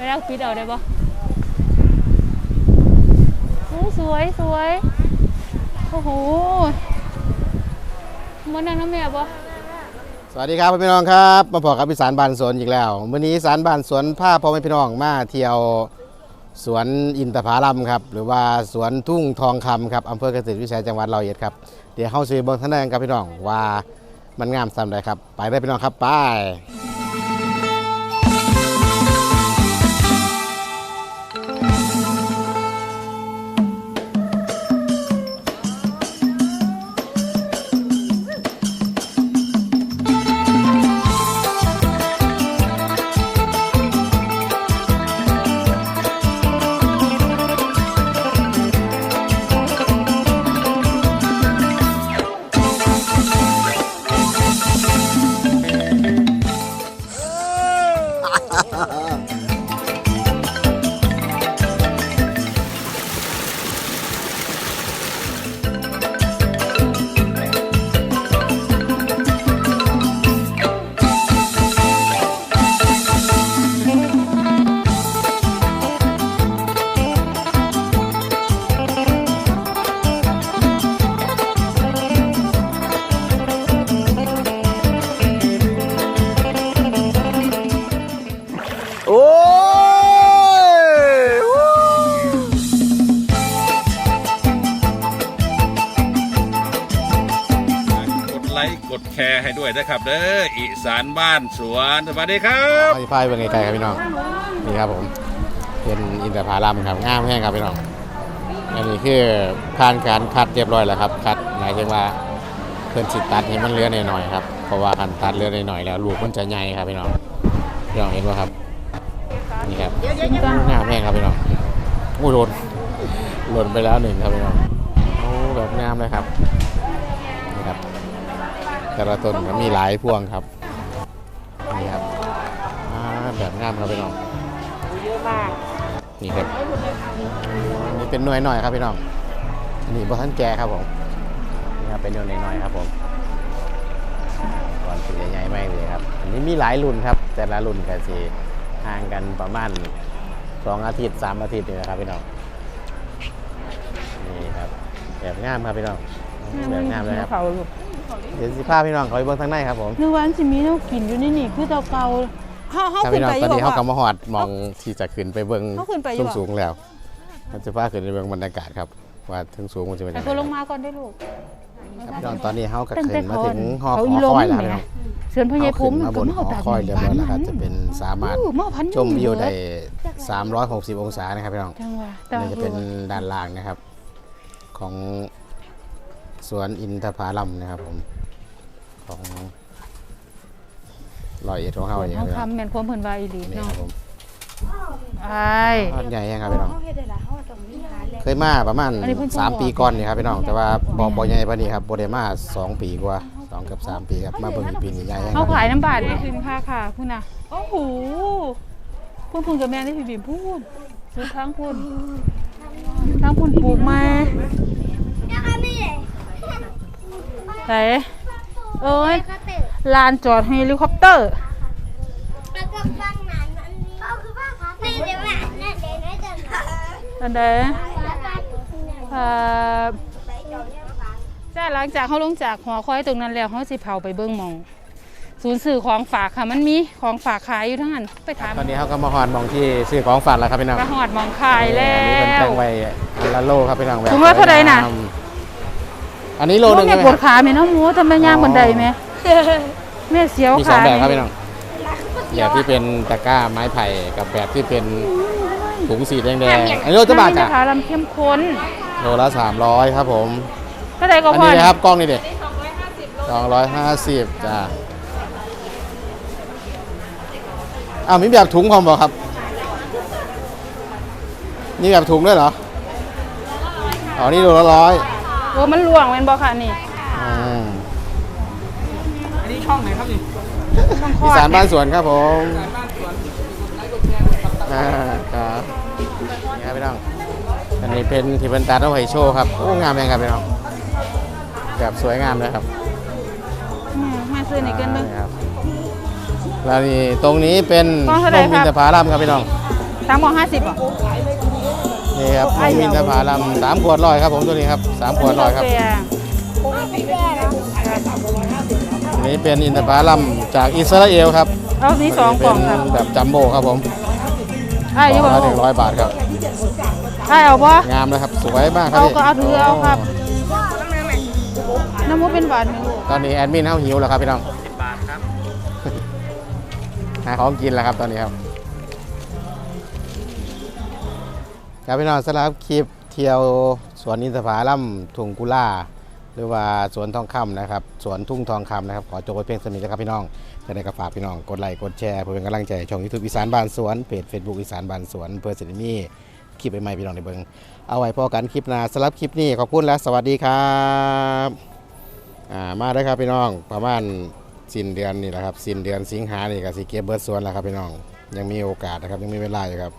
ไปแล้วปิดเอาได้ปะโอ้สวยสวย โอ้โหมันนั่งน้ำแม่ปะสวัสดีครับพี่น้องครับ มาพบกับพิสารบานสวนอีกแล้ววันนี้สารบานสวนพาพ่อแม่พี่น้องมาเที่ยวสวนอินทผลัมครับหรือว่าสวนทุ่งทองคำครับอำเภอเกษตรวิสัยจังหวัดร้อยเอ็ดครับเดี๋ยวเข้าสู่เบิ้งท่านแรกครับพี่น้องว่ามันงามซ้ำใดครับ ไปได้พี่น้องครับไป ค์กดแชร์ให้ด้วยนะครับเด้ออีสานบ้านสวนสวัสดีครับไปไฟเป็นไงไกลครับพี่น้องนี่ครับผมเป็นอินทผลัมครับงามแห้งครับพี่น้องอันนี้คือผ่านการคัดเรียบร้อยแล้วครับคัดหมายถึงว่าเพิ่นสิตัดให้มันเลือหน่อยๆครับเพราะว่าการตัดเลือหน่อยๆแล้วลูกมันจะใหญ่ครับพี่น้องพี่น้องเห็นไหมครับนี่ครับงามแห้งครับพี่น้องอู้หล่นหล่นไปแล้วหนึ่งครับพี่น้องโอ้แบบงามเลยครับ แต่ละต้นก็มีหลายพวงครับนี่ครับอ่าแบบงามครับพี่น้องนี่ครับอันนี่เป็นหน่วยหน่อยครับพี่น้องอันนี้บอท่านแก่ครับผมนี่ครับเป็นหน่วยหน่อยๆครับผมก่อนสีใหญ่ๆไม่เลยครับ อันนี้มีหลายรุ่นครับ แต่ละรุ่นก็สีห่างกันประมาณสองอาทิตย์สามอาทิตย์นี่นะครับพี่น้องนี่ครับแบบงามครับพี่น้องแบบงามเลยครับ เขาลูกเดี๋ยวสิพาพี่น้องเขาไปเบิ่งทางในครับผมนึกว่าอันสิมีแนวกินอยู่ในนี่คือเตาเก่าเฮาเฮาครับขึ้พี่นน้องไปอตอนยู่นี้เขาบ่กำมาหอดมองที่จะขึ้นไปเบิ่งเขาขึ้นไปอยู่สูงบ่ สูงๆแล้วมันจะพาขึ้นไปเบิ่งบรรยากาศครับว่าถึงสูงมันจะเป็นแต่ยังคนลงไงมาก่อนได้ลูก ครับพี่น้องตอนนี้เขาก็ตั้งขึ้แต่นมาก่อถึนงหอเขาหอีอลคมอยแล้วครับแหพี่มน้อง เสือนพญายภูเขามิขึ้นมาบนก็หอคอยเรียบร้อยแล้วครับจะเป็นสามารถเออมาพันชมวิวได้ 360 องศานะครับพี่น้องจังหวะแต่นี่ว่าจะเป็นด้านล่างนะครับ ของ สวนอินทผลัมนะครับผมของลอยเอ็ดของเขาอย่างเฮาเงี้ยครับทำแม่นความเพิ่นว่าอีหลีนี่เนาะครับผมใช่ทอดใหญ่ยังครับพี่น้อง เขาเฮ็ดได้หลายเขาก็ต้องมีหาแหละเคยมาประมาณอันนี้เพิ่นสามส่งปีก่อนนี่ครับพี่น้องแต่ว่าบ่บ่ใหญ่ปานนี้ครับบ่ได้มาสองปีกว่าสองเกับสามปีครับมาเบิ่งอีกปีนี้ใหญ่ยังคเขารับขายน้ำบาทนี่คือค่าค่ะพุ่นน่ะโอ้โหพุ่นพุ่นกับแม่ได้พี่บีมพูดซื้อทั้งพุ่นทั้งพุ่นปลูกมา ไหนเอ้ยก็ตื่นลานจอดเฮลิคอปเตอร์แล้วก็ฟังหนานอันนี้ก็คือว่านี่เดี๋ยวแม่นั่นเดี๋ยวแม่จะหนานอันใดแล้วก็เอ่อจ้าหลังจากเขาลงจากหอคอยตรงนั้นแล้วเขาสิเผาไปเบิ้งหมอง ศูนย์สื่อของฝากค่ะมันมีของฝากขายอยู่ทั้งนั้นไปถามตอนนี้เขาก็มาฮอดหมองที่ซื้อของฝากแล้วครับพี่น้องกระหอดหมองขายแล้อันนี้เป็นวแต่งไว้อันละโลครับพี่น้องแบบถุงละเท่าไหร่น่ะ อันนี้โลหนึงแม่ใช่ไหมปวดครับ ขาแม่น้องหมูทำไมย่างบันไดแม่แม่เสียวมีสอขางแบบครับพี่น้องแบบที่เป็นตะกร้าไม้ไผ่กับแบบที่เป็นถุงสีแดงๆอันนี้โลจะบาทจ้ะขาลำเข้มข้นโลละ300ครับผมเท่าไหร่ก็อันพอนี้นะครับกล้องนี่เด็กสองร้อยห้าสิบจ้าอ้าวมีแบบถุงพร้อมบ่ครับ นี่แบบถุงด้วยเหรอ อ๋อ นี่โลละร้อย โอ้มันล่วงแม่นบ่ค่ะนี่อืมอันนี้ช่องไหนครับนี่ต้องคอีอดสานบ้านสวนครับผมอ่าครับนี่ครับพี่น้อง อันนี้เป็นที่เป็นตาต้องไฮโชว์ครับ โอ้งามเลยครับพี่น้อง แบบสวยงามเลยครับอืมแม่ซื้อนี่เกินเบิ่งครับแล้วนี่ตรงนี้เป็นกล้องเท่าไหร่นมครับอินทผลัมครับพี่น้อง สามหมอห้าสิบอะ นี่ครับมีอินทผลัมสามขวดร้อยครับผมตัวนี้ครับสามขวดร้อยครับกาแฟอันนี้เป็นอินทผลัมจากอิสราเอลครับเอานี้สองกล่องครับเป็นแบบจัมโบ้ครับผมไอ้กยี่ล่บองอกละหนึ่งร้อยบาทครับไอ้เอาบ่งามนะครับสวยมากครับเอาพี่ก็เอาถือเอาครับน้ำมูเป็นหวานไหมลูกตอนนี้แอดมินเขาหิวแล้วครับพี่น้องบาทครับหาของกินแล้วครับตอนนี้ครับ ครับพี่น้องสำหรับคลิปเที่ยวสวนอินทผลัมทุ่งกุล่าหรือว่าสวนทองคำนะครับสวนทุ่งทองคำนะครับขอจบไว้เพียงเท่านี้นะครับพี่น้องจะได้กระฝากพี่น้องกดไลค์กดแชร์เพื่อเป็นกำลังใจช่องยูทูบอีสานบานสวนเพจเฟซบุ๊กอีสานบานสวนเพื่อสิริมีคลิปใหม่ๆพี่น้องในเบิงเอาไว้พอกันคลิปหน้าสำหรับคลิปนี้ขอบคุณและสวัสดีครับอ่ามาได้ครับพี่น้องประมาณสิ้นเดือนนี่แหละครับสิ้นเดือนสิงหานี่ก็สิเก็บเบิร์ดสวนแล้วครับพี่น้องยังมีโอกาสนะครับยังมีเวลาอยู่ครับ